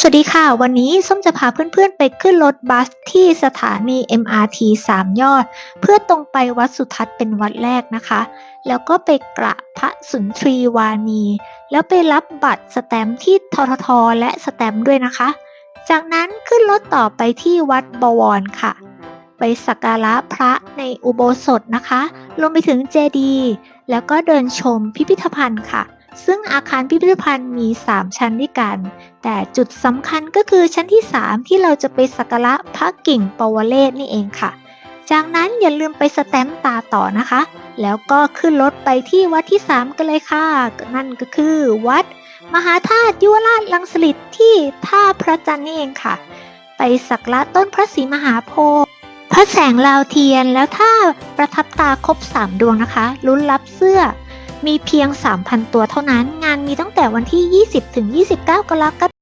สวัสดีค่ะ วันนี้ส้มจะพาเพื่อนๆไปขึ้นรถบัสที่สถานี MRT 3 ยอด เพื่อตรงไปวัดสุทัศน์เป็นวัดแรกนะคะ แล้วก็ไปกระพระสุนทรีวานี แล้วไปรับบัตรสแตมที่ทททและสแตมด้วยนะคะ จากนั้นขึ้นรถต่อไปที่วัดบวรค่ะ ไปสักการะพระในอุโบสถนะคะรวมไปถึงเจดีย์แล้วก็เดินชมพิพิธภัณฑ์ค่ะ ซึ่งอาคารพิพิธภัณฑ์มี 3 ชั้นด้วยกัน แต่จุดสำคัญก็คือชั้นที่ 3 ที่เราจะไปสักการะพระกิ่งปวเรศนี่เองค่ะ จากนั้นอย่าลืมไปสแตมป์ตาต่อนะคะ แล้วก็ขึ้นรถไปที่วัดที่ 3 กันเลยค่ะ นั่นก็คือวัด มหาธาตุยุวราชลังสลิดที่ท่าพระจันทร์นี่เองค่ะ ไปสักการะต้นพระศรีมหาโพธิ์พระแสงลาวเทียนแล้วถ้าประทับตาครบ 3 ดวงนะคะลุ้นรับเสื้อ มีเพียง 3,000 ตัวเท่านั้น งานมีตั้งแต่วันที่ 20 ถึง 29 กรกฎาคม